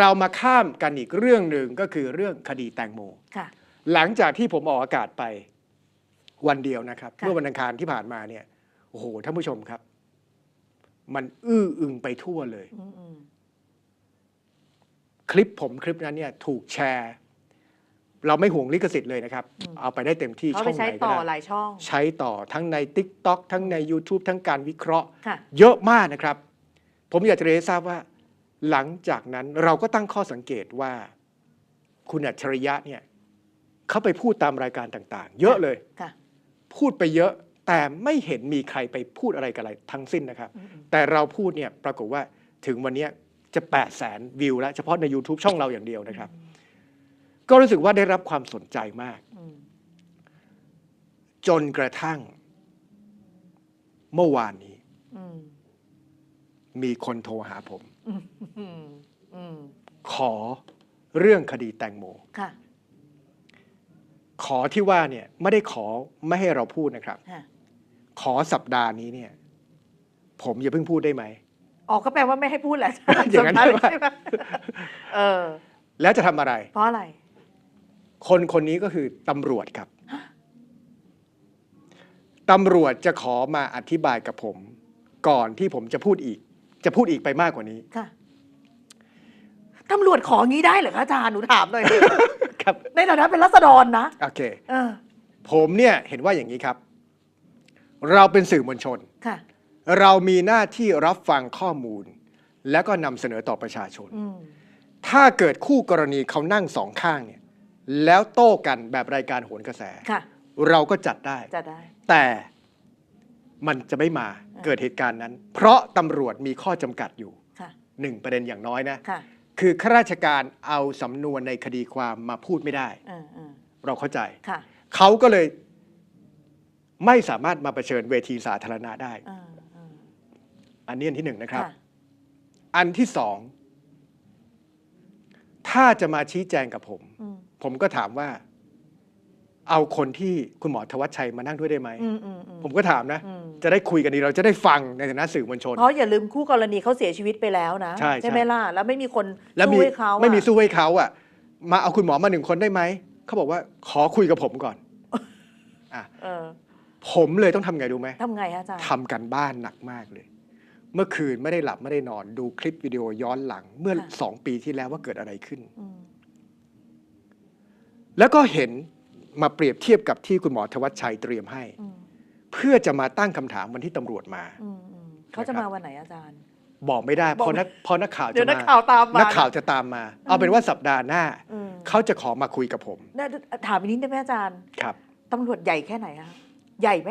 เรามาข้ามกันอีกเรื่องหนึ่งก็คือเรื่องคดีแตงโมค่ะ หลังจากที่ผมออกอากาศไปวันเดียวนะครับค่ะ เมื่อวันอังคารที่ผ่านมาเนี่ยโอ้โหท่านผู้ชมครับ มันอื้ออึงไปทั่วเลย อืมอืมคลิปผมคลิปนั้นเนี่ยถูกแชร์ เราไม่ห่วงลิขสิทธิ์เลยนะครับ เอาไปได้เต็มที่เขาช่ไปองไหใช้นก็ต่อหได้ลายช่องใช้ต่อทั้งใน Tik t o อกทั้งใน YouTube ทั้งการวิเคราะห์ ค่ะ เยอะมากนะครับ ผมอยากจะเรียนให้ทราบว่า หลังจากนั้นเราก็ตั้งข้อสังเกตว่า คุณอัจฉริยะเนี่ยเขาไปพูดตามรายการต่าง ๆ เยอะเลยค่ะพูดไปเยอะแต่ไม่เห็นมีใครไปพูดอะไรกับอะไรทั้งสิ้นนะครับอืมอืมแต่เราพูดเนี่ยปรากฏว่าถึงวันเนี้ยจะ8 0 0แสนวิวแล้ว เฉพาะใน YouTube ช่องเราอย่างเดียวนะครับ ก็รู้สึกว่าได้รับความสนใจมากอืมจนกระทั่ง เมื่อวานนี้อื มมีคนโทรหาผมอืมอืมอืมขอเรื่องคดีแตงโมค่ะขอที่ว่าเนี่ยไม่ได้ขอไม่ให้เราพูดนะครับค่ะขอสัปดาห์นี้เนี่ย ผมอย่าเพิ่งพูดได้ไหมออกก็แปลว่าไม่ให้พูดแหละอย่างนั้นสำคัญใช่ไหมใช่ไหมเออ แล้วจะทำอะไร เพราะอะไร คนคนนี้ก็คือตำรวจครับตำรวจจะขอมาอธิบายกับผม ก่อนที่ผมจะพูดอีก จะพูดอีกไปมากกว่านี้ค่ะตำรวจของี้ได้เหรอคะอาจารย์หนูถามหน่อยดิครับในฐานะเป็นรัษฎรนะโอเค เออผมเนี่ยเห็นว่าอย่างนี้ครับ เราเป็นสื่อมวลชน ค่ะ เรามีหน้าที่รับฟังข้อมูล แล้วก็นำเสนอต่อประชาชน อืมถ้าเกิดคู่กรณีเขานั่งสองข้างเนี่ยแล้วโต้กันแบบรายการโหนกระแส ค่ะ เราก็จัดได้ จะได้ แต่ มันจะไม่มาเกิดเหตุการณ์นั้น เพราะตำรวจมีข้อจำกัดอยู่ค่ะหนึ่งประเด็นอย่างน้อยนะค่ะคือข้าราชการเอาสำนวนในคดีความมาพูดไม่ได้เออเออเราเข้าใจค่ะเขาก็เลยไม่สามารถมาเผชิญเวทีสาธารณะได้เออเอออันนี้อันที่หนึ่งนะครับค่ะอันที่สอง ถ้าจะมาชี้แจงกับผมอืมผมก็ถามว่า เอาคนที่คุณหมอธวัชชัยมานั่งด้วยได้ไหม อืมอืมอืมผมก็ถามนะ อืมจะได้คุยกันดีเราจะได้ฟังในฐานะสื่อมวลชน เพราะอย่าลืมคู่กรณีเขาเสียชีวิตไปแล้วนะใช่ใช่ ไหมล่ะแล้วไม่มีคนแล้วสู้มีให้เขาอะ ไม่มีสู้ให้เขาอะ มาเอาคุณหมอมาหนึ่งคนได้ไหม เขาบอกว่าขอคุยกับผมก่อนอะเออผมเลยต้องทำไงดูไหมทำไงฮะอาจารย์ทำกันบ้านหนักมากเลย เมื่อคืนไม่ได้หลับไม่ได้นอน ดูคลิปวิดีโอย้อนหลัง เมื่อสองปีที่แล้วว่าเกิดอะไรขึ้น อืมแล้วก็เห็น มาเปรียบเทียบกับที่คุณหมอธวัชชัยเตรียมให้อืมเพื่อจะมาตั้งคำถามวันที่ตำรวจมาอืมอืมเขาจะมาวันไหนอาจารย์ บอกไม่ได้เพบอกราะนักเพราะนักข่าวเดี๋ยจะวนักมาข่าวตามมานักข่าวจะตามมา เอาเป็นว่าสัปดาห์หน้าอืมเขาจะขอมาคุยกับผมน่าถามอีกนิดได้ไหมอาจารย์ครับตำรวจใหญ่แค่ไหนคะใหญ่ไหม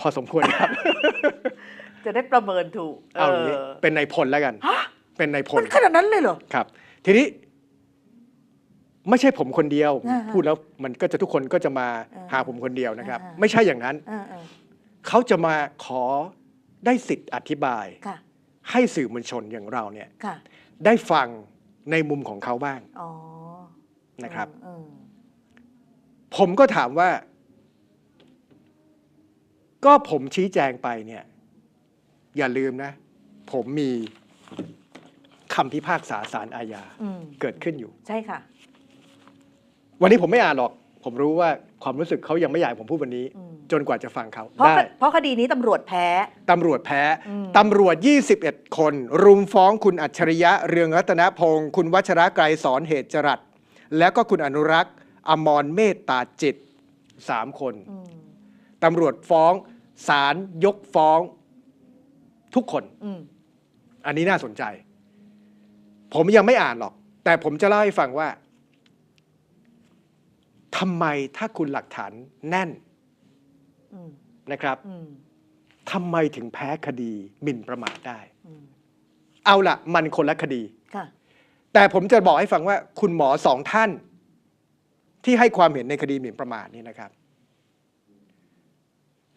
พอสมควรครับ จะได้ประเมินถูก เอาอย่างนี้เออเป็นนายพลแล้วกันฮะเป็นนายพมัลนขนาดนั้นเลยเหรอ ครับ ทีนี้ ไม่ใช่ผมคนเดียว อ่าฮะพูดแล้วมันก็จะทุกคนก็จะมาอ่าหาผมคนเดียวนะครับ อ่าฮะ ไม่ใช่อย่างนั้นเออเออเขาจะมาขอได้สิทธิ์อธิบาย ค่ะให้สื่อมวลชนอย่างเราเนี่ยค่ะได้ฟังในมุมของเขาบ้างอ๋อนะครับ อืมผมก็ถามว่า ก็ผมชี้แจงไปเนี่ย อย่าลืมนะ ผมมีคำพิพากษาสารอาญาอืมเกิดขึ้นอยู่ ใช่ค่ะ วันนี้ผมไม่อ่านหรอก ผมรู้ว่าความรู้สึกเขายังไม่อยากให้ผมพูดวันนี้ อืม จนกว่าจะฟังเขาเพราะได้ เพราะคดีนี้ตำรวจแพ้ ตำรวจแพ้ อืม ตำรวจ 21 คน รุมฟ้องคุณอัจฉริยะ เรืองรัตนพงศ์ คุณวัชระไกรสอนเหตุจรัส แล้วก็คุณอนุรักษ์ อมรเมตตาจิตสามคน อืมตำรวจฟ้อง ศาลยกฟ้องทุกคน อืมอันนี้น่าสนใจ ผมยังไม่อ่านหรอก แต่ผมจะเล่าให้ฟังว่า ทำไมถ้าคุณหลักฐานแน่นอืมนะครับอืมทำไมถึงแพ้คดีหมิ่นประมาทได้อืมเอาละมันคนละคดีค่ะแต่ผมจะบอกให้ฟังว่า คุณหมอสองท่าน ที่ให้ความเห็นในคดีหมิ่นประมาทนี่นะครับ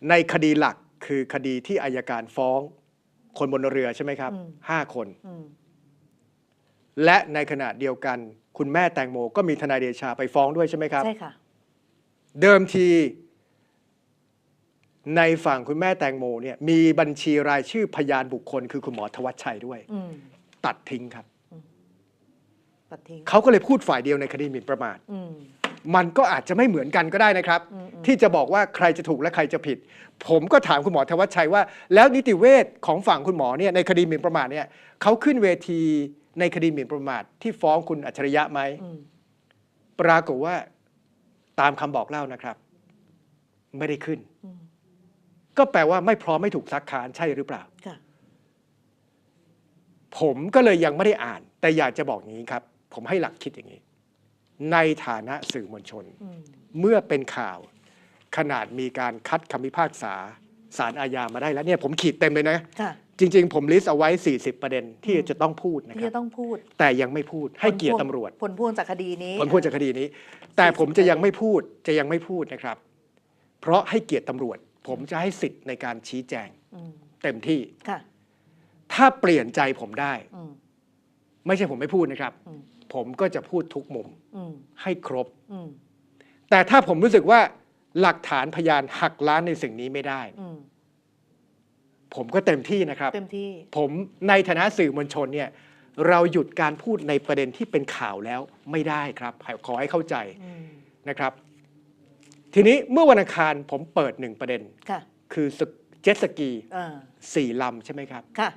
ในคดีหลักคือคดีที่อายการฟ้อง คนบนเรือใช่ไหมครับอืมห้าคนอืม และในขณะเดียวกัน คุณแม่แตงโมก็มีทนายเดชาไปฟ้องด้วยใช่ไหมครับ ใช่ค่ะ เดิมที ในฝั่งคุณแม่แตงโมเนี่ยมีบัญชีรายชื่อพยานบุคคล คือคุณหมอธวัชชัยด้วย อืมตัดทิ้งครับอืมตัดทิ้งเขาก็เลยพูดฝ่ายเดียวในคดีหมิ่นประมาท อืม มันก็อาจจะไม่เหมือนกันก็ได้นะครับ อืมอืม ที่จะบอกว่าใครจะถูกและใครจะผิด ผมก็ถามคุณหมอธวัชชัยว่า แล้วนิติเวชของฝั่งคุณหมอเนี่ยในคดีหมิ่นประมาทเนี่ยเขาขึ้นเวที ในคดีหมิ่นประมาทที่ฟ้องคุณอัจฉริยะไหมอืมปรากฏว่าตามคำบอกเล่านะครับ ไม่ได้ขึ้นอืมก็แปลว่าไม่พร้อมไม่ถูกซักค้านใช่หรือเปล่าค่ะผมก็เลยยังไม่ได้อ่าน แต่อยากจะบอกอย่างนี้ครับ ผมให้หลักคิดอย่างนี้ ในฐานะสื่อมวลชนอืมเมื่อเป็นข่าว ขนาดมีการคัดคำพิพากษา สารอาญามาได้แล้วเนี่ยผมขีดเต็มเลยนะ ค่ะจริง ๆ ผมลิสต์เอาไว้ 40 ประเด็นที่อืมจะต้องพูดนะที่ครัจะบต้องพูดแต่ยังไม่พูดให้เกียรติตำรวจ ผลพวงจากคดีนี้ ผลพวงจากคดีนี้ แต่ผมจะยังไม่พูดจะยังไม่พูดนะครับ เพราะให้เกียรติตำรวจ ผมจะให้สิทธิ์ในการชี้แจงอืมเต็มที่ ค่ะถ้าเปลี่ยนใจผมได้ อืม ไม่ใช่ผมไม่พูดนะครับ อืม ผมก็จะพูดทุกมุมอืมให้ครบ อืมแต่ถ้าผมรู้สึกว่า หลักฐานพยานหักล้านในสิ่งนี้ไม่ได้ อืมผมก็เต็มที่นะครับ เต็มที่ ผมในฐานะสื่อมวลชนเนี่ยเราหยุดการพูดในประเด็นที่เป็นข่าวแล้วไม่ได้ครับ ขอให้เข้าใจอืมนะครับ ทีนี้เมื่อวันอังคารผมเปิดหนึ่งประเด็น ค่ะคือสกเจ็ตสกีอ่าสี่ลำใช่ไหมครับ ค่ะ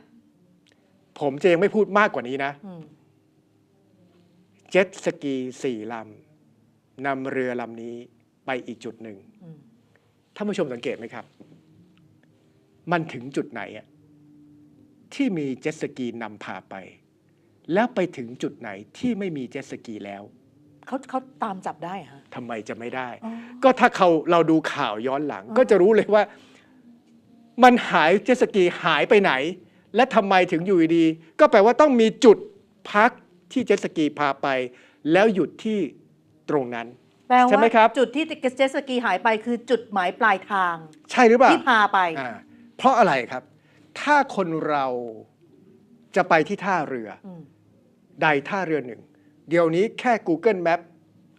ผมจะยังไม่พูดมากกว่านี้นะ อืมเจ็ตสกีสี่ลำนำเรือลำนี้ ไปอีกจุดหนึ่งอืมท่านผู้ชมสังเกตไหมครับ มันถึงจุดไหนอะที่มีเจ็ตสกีนำพาไป แล้วไปถึงจุดไหนที่ไม่มีเจ็ตสกีแล้วเขาเขาตามจับได้ฮะทำไมจะไม่ได้อ๋อก็ถ้าเขาเราดูข่าวย้อนหลังอ๋อก็จะรู้เลยว่า มันหายเจ็ตสกีหายไปไหน และทำไมถึงอยู่ดีๆก็แปลว่าต้องมีจุดพักที่เจ็ตสกีพาไป แล้วหยุดที่ตรงนั้น แปลใช่ไหมว่าครับจุดที่เจ็ตสกีหายไปคือจุดหมายปลายทาง ใช่หรือเปล่าที่พาไป อ่าเพราะอะไรครับ ถ้าคนเราจะไปที่ท่าเรืออืมใดท่าเรือหนึ่ง เดี๋ยวนี้แค่ Google Map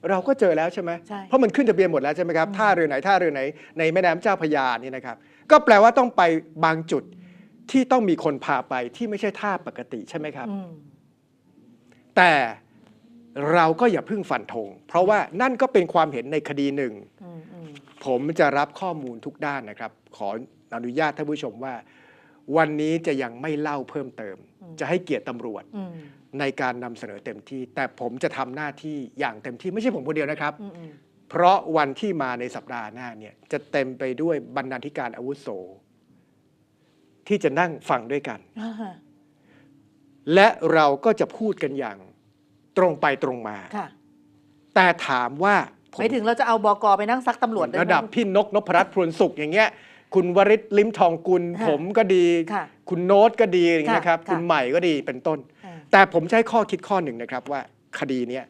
เราก็เจอแล้วใช่ไหมใช่ เพราะมันขึ้นทะเบียนหมดแล้วใช่ไหมครับอืมท่าเรือไหนท่าเรือไหนในแม่น้ำเจ้าพระยานี่นะครับ ก็แปลว่าต้องไปบางจุดที่ต้องมีคนพาไปที่ไม่ใช่ท่าปกติใช่ไหมครับ อืมแต่ เราก็อย่าเพึ่งฟันธงเพราะว่านั่นก็เป็นความเห็นในคดีหนึ่งอืมอืมผมจะรับข้อมูลทุกด้านนะครับ ขออนุญาตท่านผู้ชมว่า วันนี้จะยังไม่เล่าเพิ่มเติม จะให้เกียรติตำรวจอืมในการนำเสนอเต็มที่ แต่ผมจะทำหน้าที่อย่างเต็มที่ไม่ใช่ผมคนเดียวนะครับอืมอืมเพราะวันที่มาในสัปดาห์หน้าเนี่ยจะเต็มไปด้วยบรรณาธิการอาวุโส ที่จะนั่งฟังด้วยกันอ่าฮะและเราก็จะพูดกันอย่าง ตรงไปตรงมา ค่ะแต่ถามว่าผมไม่ถึงเราจะเอาบกไปนั่งซักตำรวจไไหม ระดับพี่นกนพรัตน์พรวนสุขอย่างเงี้ย คุณวริศลิมทองกุล ค่ะผมก็ดี ค่ะคุณโน้ตก็ดีอย่างเงี้ยนะครับ ค่ะ คุณใหม่ก็ดีเป็นต้น อ่าแต่ผมใช้ข้อคิดข้อหนึ่งนะครับว่าคดีเนี้ย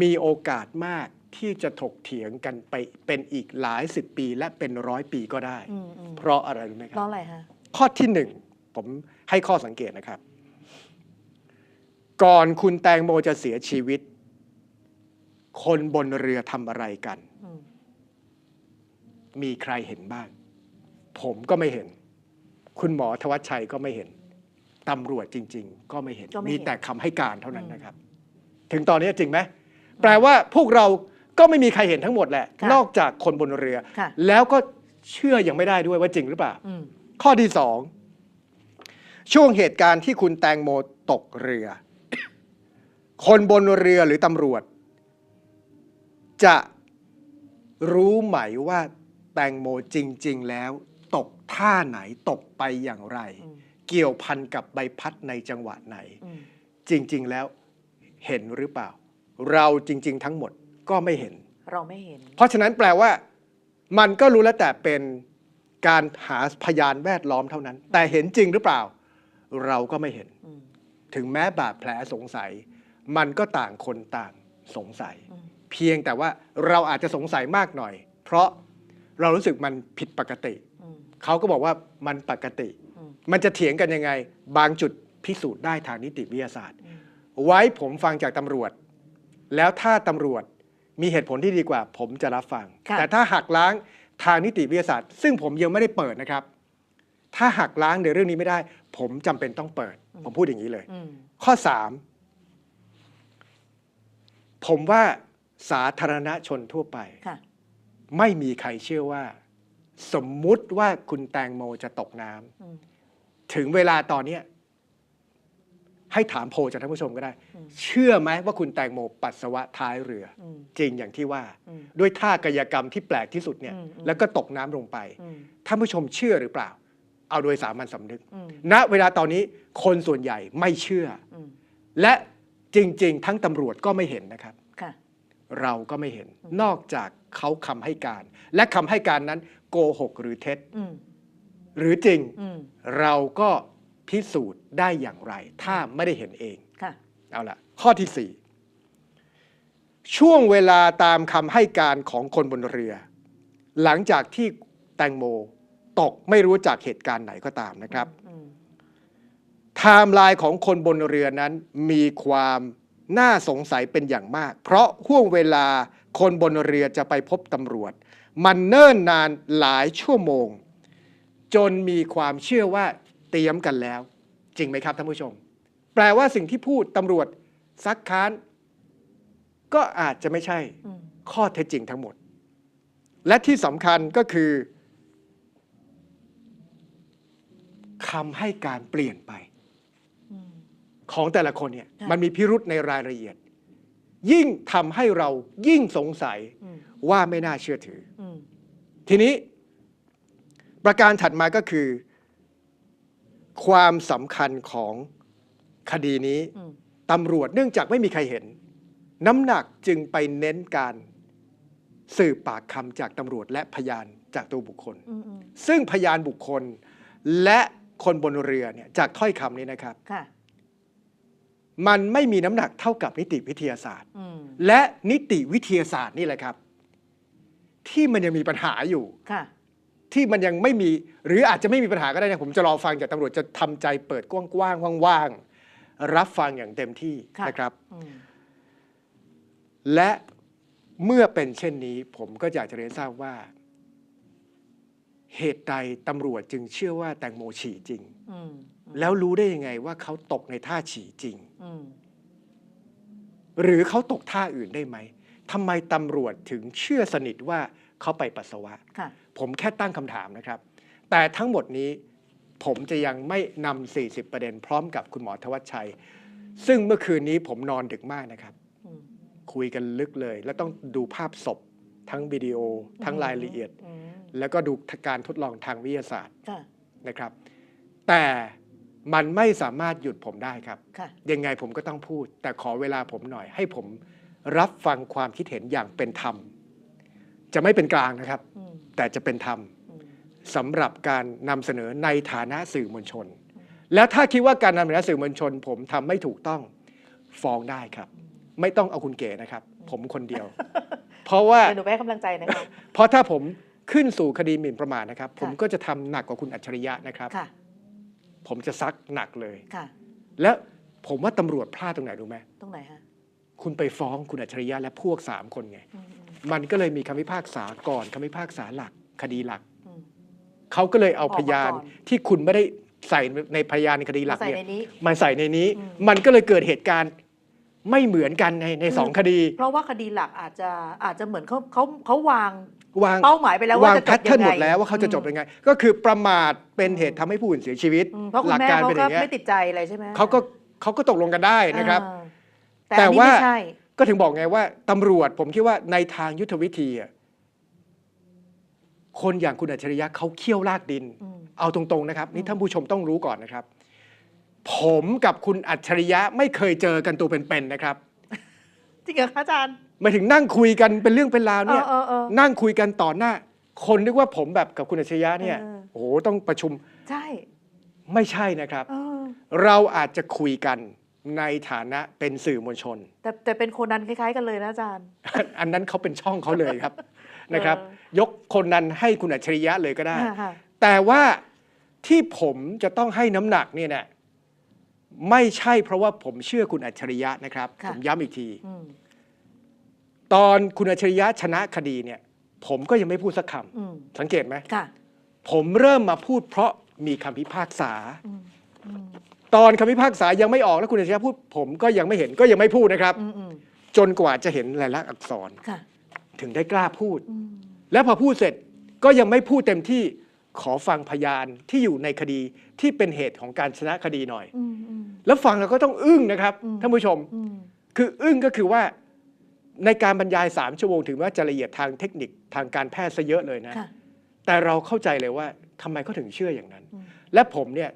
มีโอกาสมากที่จะถกเถียงกันไปเป็นอีกหลายสิบปีและเป็นร้อยปีก็ได้ อืมอืมเพราะอะไรรู้ไหมคเพรับราะอะไรฮะ ข้อที่หนึ่งผมให้ข้อสังเกตนะครับ ก่อนคุณแตงโมจะเสียชีวิต คนบนเรือทำอะไรกันอืมมีใครเห็นบ้าง ผมก็ไม่เห็น คุณหมอธวัชชัยก็ไม่เห็นตำรวจจริง ๆ ก็ไม่เห็นก็ไม่มีเห็นแต่คำให้การเท่านั้นอืมนะครับ ถึงตอนนี้จริงไหมแปลว่าพวกเราก็ไม่มีใครเห็นทั้งหมดแหละค่ะนอกจากคนบนเรือค่ะแล้วก็เชื่อยังไม่ได้ด้วยว่าจริงหรือเปล่าอืมข้อที่สองช่วงเหตุการณ์ที่คุณแตงโมตกเรือ คนบนเรือหรือตำรวจ จะรู้ไหมว่าแตงโมจริง ๆ แล้ว ตกท่าไหนตกไปอย่างไรอืมเกี่ยวพันกับใบพัดในจังหวะไหนอืมจริง ๆ แล้วเห็นหรือเปล่า เราจริง ๆ ทั้งหมดก็ไม่เห็น เราไม่เห็น เพราะฉะนั้นแปลว่า มันก็รู้แล้วแต่เป็นการหาพยานแวดล้อมเท่านั้น แต่เห็นจริงหรือเปล่า เราก็ไม่เห็นอืมถึงแม้บาดแผลสงสัย มันก็ต่างคนต่างสงสัยอืมเพียงแต่ว่าเราอาจจะสงสัยมากหน่อย เพราะเรารู้สึกมันผิดปกติอืมเขาก็บอกว่ามันปกติอืมมันจะเถียงกันยังไง บางจุดพิสูจน์ได้ทางนิติวิทยาศาสตร์อืมไว้ผมฟังจากตำรวจ แล้วถ้าตำรวจมีเหตุผลที่ดีกว่า ผมจะรับฟังค่ะแต่ถ้าหักล้างทางนิติวิทยาศาสตร์ ซึ่งผมยังไม่ได้เปิดนะครับ ถ้าหักล้างในเรื่องนี้ไม่ได้ ผมจำเป็นต้องเปิด ผมพูดอย่างนี้เลยอืมข้อ ผมว่าสาธารณชนทั่วไปค่ะไม่มีใครเชื่อว่า สมมุติว่าคุณแตงโมจะตกน้ำอืมถึงเวลาตอนเนี้ยให้ถามโพลจากท่านผู้ชมก็ได้อืมเชื่อไหมว่าคุณแตงโมปัสสาวะท้ายเรืออืมจริงอย่างที่ว่าอืมด้วยท่ากายกรรมที่แปลกที่สุดเนี่ยอืมอืมแล้วก็ตกน้ำลงไปอืมท่านผู้ชมเชื่อหรือเปล่า เอาโดยสามัญสำนึกอืมณเวลาตอนนี้คนส่วนใหญ่ไม่เชื่ออืมและ จริง ๆ ทั้งตำรวจก็ไม่เห็นนะครับค่ะเราก็ไม่เห็น นอกจากเขาคำให้การ และคำให้การนั้น โกหกหรือเท็จอืมหรือจริงอืมเราก็พิสูจน์ได้อย่างไร ถ้าไม่ได้เห็นเองค่ะเอาละข้อที่4ช่วงเวลาตามคำให้การของคนบนเรือ หลังจากที่แตงโมตกไม่รู้จากเหตุการณ์ไหนก็ตามนะครับอืม ไทม์ไลน์ของคนบนเรือนั้นมีความน่าสงสัยเป็นอย่างมาก เพราะห่วงเวลาคนบนเรือจะไปพบตำรวจ มันเนิ่นนานหลายชั่วโมง จนมีความเชื่อว่าเตรียมกันแล้ว จริงไหมครับท่านผู้ชม แปลว่าสิ่งที่พูดตำรวจซักค้าน ก็อาจจะไม่ใช่ข้อเท็จจริงทั้งหมด และที่สำคัญก็คือคำให้การเปลี่ยนไป ของแต่ละคนเนี่ยค่ะมันมีพิรุษในรายละเอียด ยิ่งทำให้เรายิ่งสงสัยอืมว่าไม่น่าเชื่อถืออืมทีนี้ ประการถัดมาก็คือ ความสำคัญของคดีนี้อืมตำรวจเนื่องจากไม่มีใครเห็น น้ำหนักจึงไปเน้นการสืบปากคำจากตำรวจและพยานจากตัวบุคคลอืมอืมซึ่งพยานบุคคลและคนบนเรือเนี่ยจากถ้อยคำนี้นะครับค่ะ มันไม่มีน้ำหนักเท่ากับนิติวิทยาศาสตร์อืมและนิติวิทยาศาสตร์นี่แหละครับ ที่มันยังมีปัญหาอยู่ค่ะที่มันยังไม่มี หรืออาจจะไม่มีปัญหาก็ได้นะผมจะรอฟังจากตำรวจจะทำใจเปิดกว้างๆว่างๆรับฟังอย่างเต็มที่ค่ะนะครับอืมและเมื่อเป็นเช่นนี้ ผมก็อยากจะเรียนทราบว่า เหตุใดตำรวจจึงเชื่อว่าแตงโมฉี่จริงอืมแล้วรู้ได้ยังไงว่าเขาตกในท่าฉี่จริงอืมหรือเขาตกท่าอื่นได้ไหมทำไมตำรวจถึงเชื่อสนิทว่าเขาไปปัสสาวะค่ะผมแค่ตั้งคำถามนะครับ แต่ทั้งหมดนี้ผมจะยังไม่นำ 40 ประเด็นพร้อมกับคุณหมอทวัชชัย ซึ่งเมื่อคืนนี้ผมนอนดึกมากนะครับอืมคุยกันลึกเลย แล้วต้องดูภาพศพ ทั้งวิดีโอ ทั้งรายละเอียดอืม แล้วก็ดูการทดลองทางวิทยาศาสตร์ค่ะ นะครับ แต่มันไม่สามารถหยุดผมได้ครับ ค่ะ ยังไงผมก็ต้องพูด แต่ขอเวลาผมหน่อย ให้ผมรับฟังความคิดเห็นอย่างเป็นธรรม จะไม่เป็นกลางนะครับ อืมแต่จะเป็นธรรม อืมสำหรับการนำเสนอในฐานะสื่อมวลชน แล้วถ้าคิดว่าการนำเสนอสื่อมวลชน ผมทำไม่ถูกต้องฟ้องได้ครับ ไม่ต้องเอาคุณเก๋นะครับ ผมคนเดียว เพราะว่า เดี๋ยวหนูไปให้กำลังใจนะคะ เพราะถ้าผม ขึ้นสู่คดีหมิ่นประมาทนะครับค่ะผมก็จะทำหนักกว่าคุณอัจฉริยะนะครับค่ะผมจะซักหนักเลยค่ะ แล้วผมว่าตำรวจพลาดตรงไหนรู้ไหมตรงไหนฮะคุณไปฟ้องคุณอัจฉริยะและพวกสามคนไงอืมมันก็เลยมีคำพิพากษาก่อนคำพิพากษาหลักคดีหลักอืมเขาก็เลยเอาออกมาพยานก่อนที่คุณไม่ได้ใส่ในพยานในคดีหลักใส่เนี่ยในนี้มาใส่ในนี้อืมมันก็เลยเกิดเหตุการณ์ไม่เหมือนกันในในสองคดี เพราะว่าคดีหลักอาจจะอาจจะเหมือนเขาเขาเขาวาง วางเป้าหมายไปแล้วว่าวางจะแพจทบเทิยัร์นงไงหมดแล้วว่าเขาจะจบยังไง ก็คือประมาทเป็นเหตุทำให้ผู้อื่นเสียชีวิตอืมเพราะคุหณลักแม่การเขาเป็นอก็ย่างเงี้ยไม่ติดใจอะไรใช่ไหมเขาก็เขาก็ตกลงกันได้นะครับ อ่าแต่แต่อันนี้ว่าไม่ใช่ ก็ถึงบอกไงว่าตำรวจผมคิดว่าในทางยุทธวิธีอะคนอย่างคุณอัจฉริยะเขาเคี่ยวลากดิน อืม เอาตรงๆนะครับ นี่ท่านผู้ชมต้องรู้ก่อนนะครับ ผมกับคุณอัจฉริยะไม่เคยเจอกันตัวเป็นๆนะครับ จริงเหรอคะอาจารย์ หมายถึงนั่งคุยกันเป็นเรื่องเป็นราวเนี่ย เออเออเออ นั่งคุยกันต่อหน้า คนนึกว่าผมแบบกับคุณอัจฉริยะเนี่ย เออ โอ้โห ต้องประชุม ใช่ไม่ใช่นะครับ เออเราอาจจะคุยกันในฐานะเป็นสื่อมวลชน แต่แต่เป็นโคนนั้นคล้าย ๆ กันเลยนะอาจารย์ อันนั้นเขาเป็นช่องเขาเลยครับ นะครับเอยกคนนั้นให้คุณอัจฉริยะเลยก็ได้ค่ะค่ะแต่ว่าที่ผมจะต้องให้น้ำหนักเนี่ยนะไม่ใช่เพราะว่าผมเชื่อคุณอัจฉริยะนะครับ ค่ะ ผมย้ำอีกทีอืม ตอนคุณอัจฉริยะชนะคดีเนี่ย ผมก็ยังไม่พูดสักคอืมำสังเกตไหมค่ะผมเริ่มมาพูดเพราะมีคำพิพากษาอืมอืมตอนคำพิพากษายังไม่ออกแล้วคุณอัจฉริยะพูด ผมก็ยังไม่เห็นก็ยังไม่พูดนะครับอืมอืมจนกว่าจะเห็นลายลักษณ์อักษรค่ะถึงได้กล้าพูดอืมแล้วพอพูดเสร็จก็ยังไม่พูดเต็มที่ขอฟังพยานที่อยู่ในคดีที่เป็นเหตุของการชนะคดีหน่อยอืมอืมแล้วฟังเราก็ต้องอึ้งนะครับอืมท่านผู้ชมอืมคืออึ้งก็คือว่า ในการบรรยาย 3 ชั่วโมงถึงว่าจะละเอียดทางเทคนิคทางการแพทย์ซะเยอะเลยนะค่ะแต่เราเข้าใจเลยว่าทำไมเขาถึงเชื่ออย่างนั้นอืมและผมเนี่ย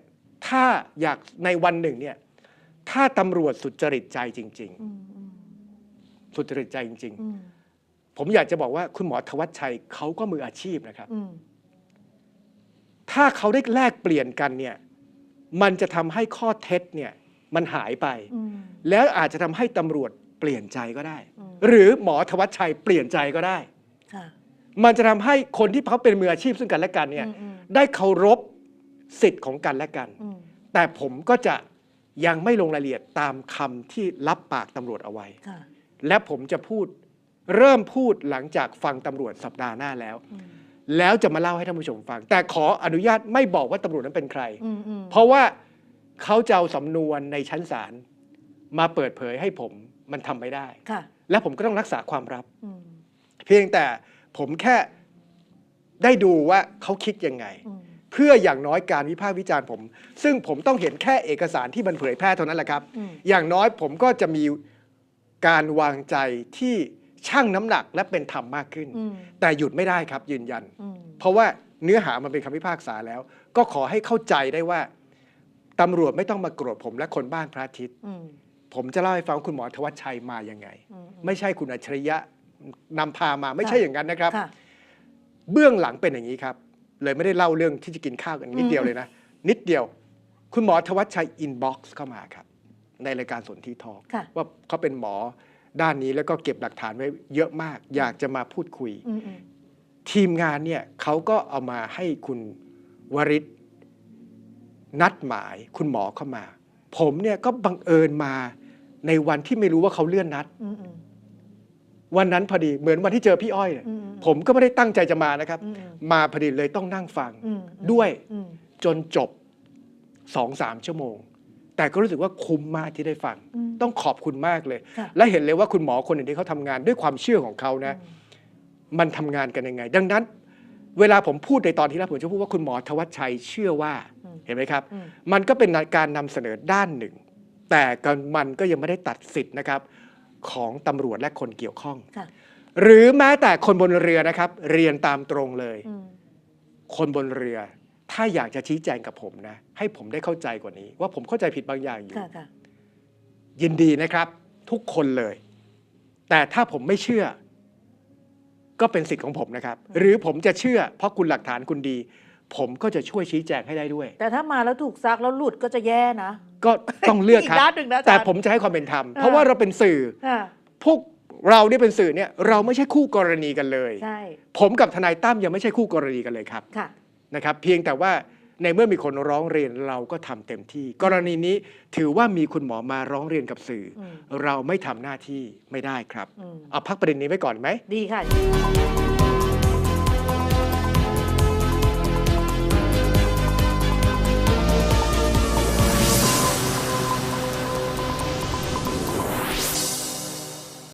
ถ้าอยากในวันหนึ่งเนี่ยถ้าตำรวจสุจริตใจจริงอืมอืมๆสุจริตใจจริงอืมๆผมอยากจะบอกว่าคุณหมอธวัชชัยเขาก็มืออาชีพนะครับอืมถ้าเขาได้แลกเปลี่ยนกันเนี่ย มันจะทำให้ข้อเท็จเนี่ย มันหายไปอืมแล้วอาจจะทำให้ตำรวจ เปลี่ยนใจก็ได้อืมหรือหมอธวัชชัยเปลี่ยนใจก็ได้ค่ะมันจะทำให้คนที่เขาเป็นมืออาชีพซึ่งกันและกันเนี่ยอืมอืมได้เคารพสิทธิ์ของกันและกันอืมแต่ผมก็จะยังไม่ลงรายละเอียดตามคำที่รับปากตำรวจเอาไว้ค่ะและผมจะพูดเริ่มพูดหลังจากฟังตำรวจสัปดาห์หน้าแล้วอืมแล้วจะมาเล่าให้ท่านผู้ชมฟัง แต่ขออนุญาตไม่บอกว่าตำรวจนั้นเป็นใครอืมอืมเพราะว่าเขาจะเอาสำนวนในชั้นศาลมาเปิดเผยให้ผม มันทำไม่ได้ค่ะและผมก็ต้องรักษาความลับอืมเพียงแต่ผมแค่ได้ดูว่าเขาคิดยังไงอืมเพื่ออย่างน้อยการวิพากษ์วิจารณ์ผม ซึ่งผมต้องเห็นแค่เอกสารที่มันเผยแพร่เท่านั้นแหละครับอืมอย่างน้อยผมก็จะมีการวางใจที่ชั่งน้ำหนักและเป็นธรรมมากขึ้นอืมแต่หยุดไม่ได้ครับยืนยันอืมเพราะว่าเนื้อหามันเป็นคำพิพากษาแล้ว ก็ขอให้เข้าใจได้ว่าตำรวจไม่ต้องมาโกรธผมและคนบ้านพระอาทิตย์อืม ผมจะเล่าให้ฟังว่าคุณหมอธวัชชัยมายังไงอืมไม่ใช่คุณอัจฉริยะนำพามาไม่ใช่อย่างนั้นนะครับค่ะเบื้องหลังเป็นอย่างนี้ครับ เลยไม่ได้เล่าเรื่องที่จะกินข้าวกันนิดเดียวเลยนะ นิดเดียว คุณหมอธวัชชัยอินบ็อกซ์เข้ามาครับ ในรายการสนที่ทอล์กค่ะว่าเขาเป็นหมอด้านนี้แล้วก็เก็บหลักฐานไว้เยอะมาก อยากจะมาพูดคุยอืมอืมทีมงานเนี่ยเขาก็เอามาให้คุณวริศนัดหมายคุณหมอเข้ามา ผมเนี่ยก็บังเอิญมา ในวันที่ไม่รู้ว่าเขาเลื่อนนัดอืมอืมวันนั้นพอดีเหมือนวันที่เจอพี่อ้อยเนี่ยอืมผมก็ไม่ได้ตั้งใจจะมานะครับอืมอืมมาพอดีเลยต้องนั่งฟังอืมด้วยอืมจนจบสองสามชั่วโมง แต่ก็รู้สึกว่าคุ้มมากที่ได้ฟังอืมต้องขอบคุณมากเลยค่ะและเห็นเลยว่าคุณหมอคนหนึ่งที่เขาทำงานด้วยความเชื่อของเขานะ มันทำงานกันยังไง ดังนั้น เวลาผมพูดในตอนที่แล้วผมจะพูดว่าคุณหมอธวัชชัยเชื่อว่าอืมเห็นไหมครับอืมมันก็เป็นการนำเสนอด้านหนึ่ง แต่ก็มันก็ยังไม่ได้ตัดสิทธิ์นะครับของตำรวจและคนเกี่ยวข้อง ค่ะ หรือแม้แต่คนบนเรือนะครับ เรียนตามตรงเลย อืมคนบนเรือ ถ้าอยากจะชี้แจงกับผมนะ ให้ผมได้เข้าใจกว่านี้ ว่าผมเข้าใจผิดบางอย่างอยู่ ค่ะค่ะ ยินดีนะครับ ทุกคนเลย แต่ถ้าผมไม่เชื่อ ก็เป็นสิทธิ์ของผมนะครับ หรือผมจะเชื่อ เพราะคุณหลักฐานคุณดี ผมก็จะช่วยชี้แจงให้ได้ด้วย แต่ถ้ามาแล้วถูกซักแล้วหลุดก็จะแย่นะ ก็ต้องเลือกครัอีกด้านบหนึ่งนะอาจารย์แต่ผมจะให้ความเป็นธรรมอ่าเพราะว่าเราเป็นสื่อ ค่ะพวกเราเนี่ยเป็นสื่อเนี่ยเราไม่ใช่คู่กรณีกันเลย ใช่ผมกับทนายตั้มยังไม่ใช่คู่กรณีกันเลยครับค่ะ นะครับ เพียงแต่ว่าในเมื่อมีคนร้องเรียนเราก็ทำเต็มที่ กรณีนี้ถือว่ามีคุณหมอมาร้องเรียนกับสื่ออม เราไม่ทำหน้าที่ไม่ได้ครับ อืมเอาพักประเด็นนี้ไว้ก่อนไหม ดีค่ะ